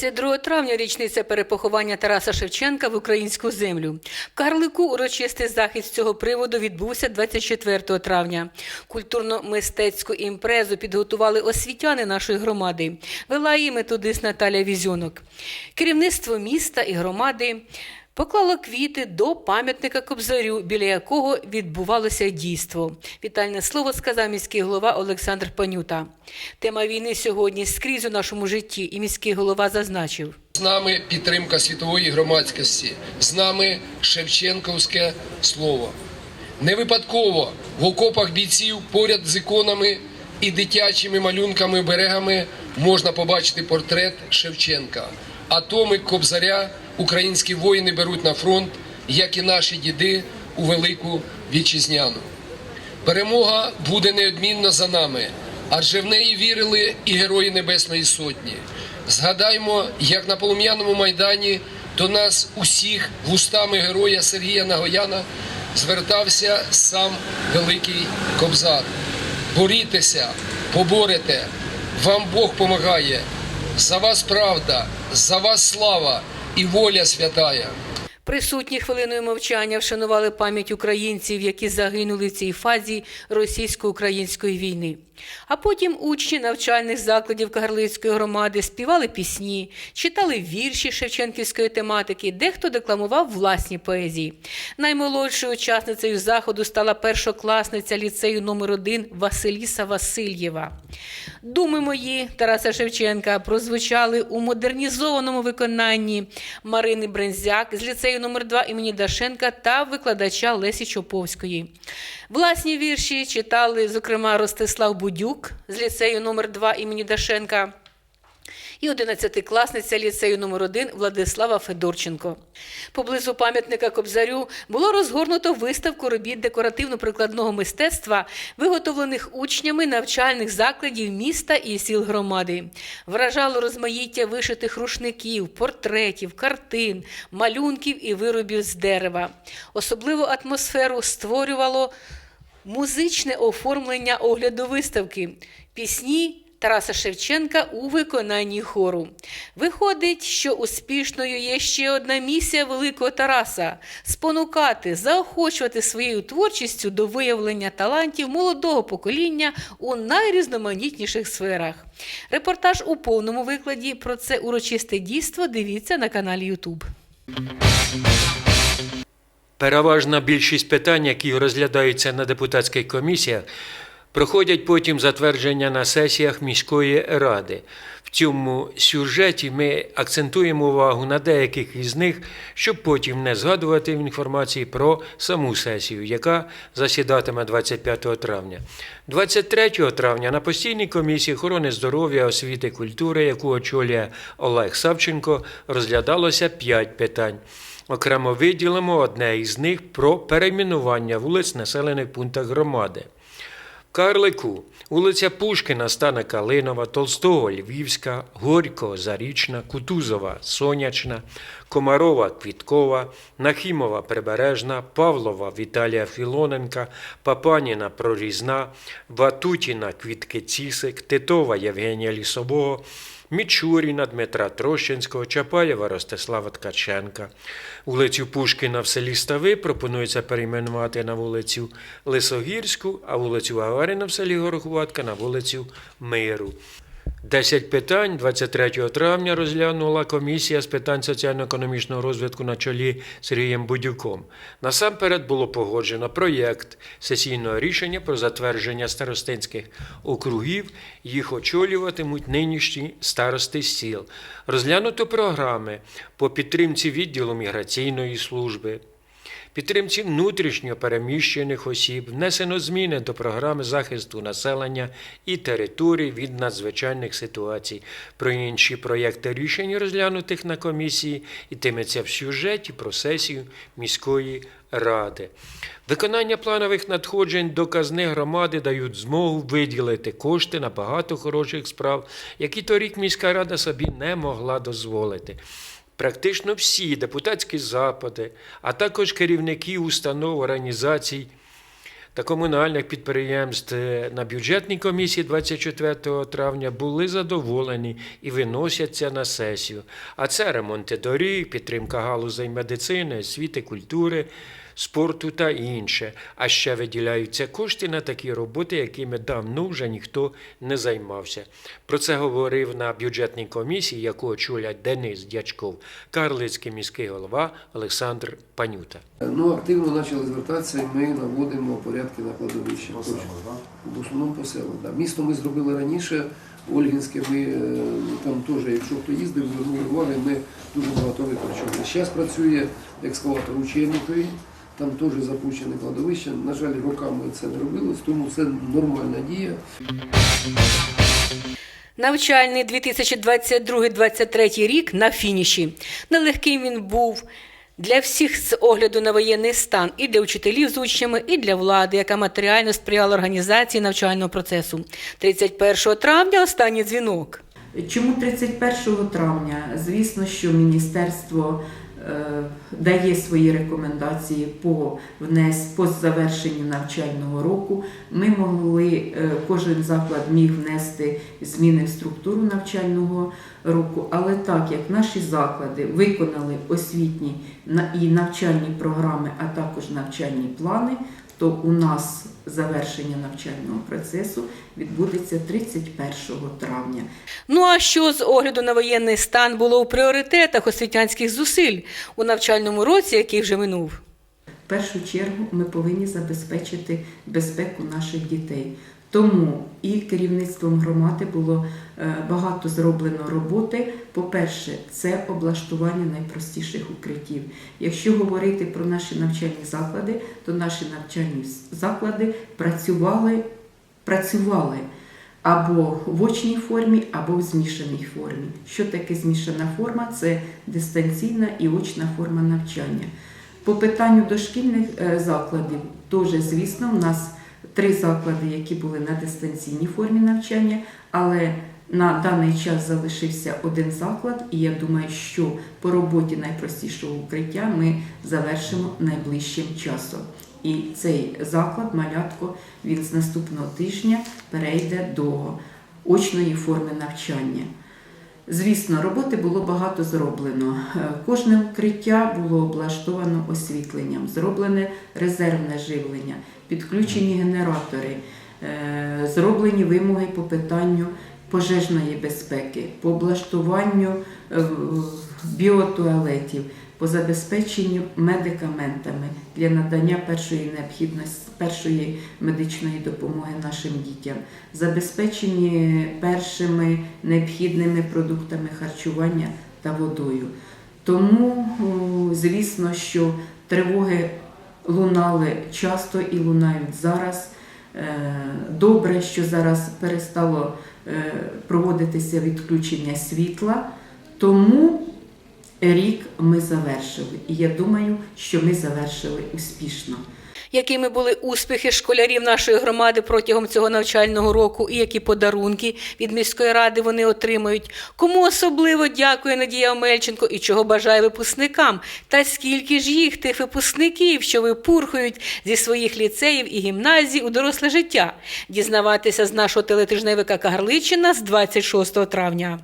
22 травня річниця перепоховання Тараса Шевченка в українську землю. В Карлику урочистий захід з цього приводу відбувся 24 травня. Культурно-мистецьку імпрезу підготували освітяни нашої громади. Вела її методист Наталя Візьонок. Керівництво міста і громади поклало квіти до пам'ятника Кобзарю, біля якого відбувалося дійство. Вітальне слово сказав міський голова Олександр Панюта. Тема війни сьогодні скрізь у нашому житті, і міський голова зазначив. З нами підтримка світової громадськості, з нами Шевченковське слово. Не випадково в окопах бійців поряд з іконами і дитячими малюнками берегами можна побачити портрет Шевченка. А томик Кобзаря українські воїни беруть на фронт, як і наші діди у велику вітчизняну. Перемога буде неодмінно за нами, адже в неї вірили і герої Небесної Сотні. Згадаймо, як на полум'яному майдані до нас усіх вустами героя Сергія Нагояна звертався сам Великий Кобзар. Борітеся, поборете, вам Бог помагає. За вас правда, за вас слава і воля святая. Присутні хвилиною мовчання вшанували пам'ять українців, які загинули в цій фазі російсько-української війни. А потім учні навчальних закладів Кагарлицької громади співали пісні, читали вірші Шевченківської тематики, дехто декламував власні поезії. Наймолодшою учасницею заходу стала першокласниця ліцею номер 1 Василіса Васильєва. Думи мої Тараса Шевченка прозвучали у модернізованому виконанні Марини Брензяк з ліцею номер 2 імені Дашенка та викладача Лесі Чоповської. Власні вірші читали, зокрема, Ростислав Будюк з ліцею номер 2 імені Дашенка і 11-класниця ліцею номер 1 Владислава Федорченко. Поблизу пам'ятника Кобзарю було розгорнуто виставку робіт декоративно-прикладного мистецтва, виготовлених учнями навчальних закладів міста і сіл громади. Вражало розмаїття вишитих рушників, портретів, картин, малюнків і виробів з дерева. Особливу атмосферу створювало музичне оформлення огляду виставки, пісні Тараса Шевченка у виконанні хору. Виходить, що успішною є ще одна місія великого Тараса спонукати, заохочувати своєю творчістю до виявлення талантів молодого покоління у найрізноманітніших сферах. Репортаж у повному викладі про це урочисте дійство дивіться на каналі YouTube. Переважна більшість питань, які розглядаються на депутатських комісіях, проходять потім затвердження на сесіях міської ради. В цьому сюжеті ми акцентуємо увагу на деяких із них, щоб потім не згадувати в інформації про саму сесію, яка засідатиме 25 травня. 23 травня на постійній комісії охорони здоров'я, освіти, культури, яку очолює Олег Савченко, розглядалося 5 питань. Окремо виділимо одне із них про перейменування вулиць населених пунктах громади. Карлику. Вулиця Пушкіна стане Калинова, Толстого, Львівська, Горько, Зарічна, Кутузова, Сонячна, Комарова, Квіткова, Нахімова, Прибережна, Павлова, Віталія Філоненка, Папаніна, Прорізна, Ватутіна, Квітки Цісик, Титова, Євгенія Лісового, Мічуріна, Дмитра Трощинського, Чапаєва, Ростислава Ткаченка. Вулицю Пушкіна в селі Стави пропонується перейменувати на вулицю Лисогірську, а вулицю Гагаріна в селі Горохуватка на вулицю Миру. 10 питань 23 травня розглянула комісія з питань соціально-економічного розвитку на чолі Сергієм Будюком. Насамперед було погоджено проєкт сесійного рішення про затвердження старостинських округів. Їх очолюватимуть нинішні старости сіл. Розглянуто програми по підтримці відділу міграційної служби. Підтримці внутрішньо переміщених осіб внесено зміни до програми захисту населення і територій від надзвичайних ситуацій. Про інші проєкти рішень, розглянутих на комісії, йтиметься в сюжеті про сесію міської ради. Виконання планових надходжень до казни громади дають змогу виділити кошти на багато хороших справ, які торік міська рада собі не могла дозволити. Практично всі депутатські запити, а також керівники установ організацій та комунальних підприємств на бюджетній комісії 24 травня були задоволені і виносяться на сесію. А це ремонти доріг, підтримка галузей медицини, освіти, культури, спорту та інше. А ще виділяються кошти на такі роботи, якими давно вже ніхто не займався. Про це говорив на бюджетній комісії, яку очолять Денис Дячков, Карлицький міський голова Олександр Панюта. Ну, активно почали звертатися, і ми наводимо порядки на кладовищі. В основному по. Да. Місто ми зробили раніше, Ольгінське, ми е, там теж, якщо хто їздив, звернули увагу, ми дуже багато витрачали. Зараз працює екскаватор у Чернікові, там теж запущене кладовище. На жаль, роками це не робилось, тому це нормальна дія. Навчальний 2022-2023 рік на фініші. Нелегким він був для всіх з огляду на воєнний стан, і для учителів з учнями, і для влади, яка матеріально сприяла організації навчального процесу. 31 травня останній дзвінок. Чому 31 травня? Звісно, що міністерство дає свої рекомендації по внес по завершенню навчального року. Ми могли, е, кожен заклад міг внести зміни в структуру навчального року, але так як наші заклади виконали освітні і навчальні програми, а також навчальні плани, то у нас завершення навчального процесу відбудеться 31 травня. Ну а що з огляду на воєнний стан було у пріоритетах освітянських зусиль у навчальному році, який вже минув? В першу чергу ми повинні забезпечити безпеку наших дітей. Тому і керівництвом громади було е, багато зроблено роботи. По-перше, це облаштування найпростіших укриттів. Якщо говорити про наші навчальні заклади, то наші навчальні заклади працювали, працювали або в очній формі, або в змішаній формі. Що таке змішана форма? Це дистанційна і очна форма навчання. По питанню дошкільних е, закладів, теж, звісно, в нас три заклади, які були на дистанційній формі навчання, але на даний час залишився один заклад, і я думаю, що по роботі найпростішого укриття ми завершимо найближчим часом. І цей заклад, малятко, він з наступного тижня перейде до очної форми навчання. Звісно, роботи було багато зроблено. Кожне укриття було облаштовано освітленням, зроблене резервне живлення, підключені генератори, е, зроблені вимоги по питанню пожежної безпеки, по облаштуванню е, біотуалетів, по забезпеченню медикаментами для надання першої необхідності, першої медичної допомоги нашим дітям, забезпечені першими необхідними продуктами харчування та водою. Тому, звісно, що тривоги лунали часто і лунають зараз. Е, Добре, що зараз перестало е, проводитися відключення світла, тому рік ми завершили. І я думаю, що ми завершили успішно. Якими були успіхи школярів нашої громади протягом цього навчального року і які подарунки від міської ради вони отримають? Кому особливо дякує Надія Омельченко і чого бажає випускникам? Та скільки ж їх тих випускників, що випурхують зі своїх ліцеїв і гімназій у доросле життя? Дізнаватися з нашого телетижневика Кагарличина з 26 травня.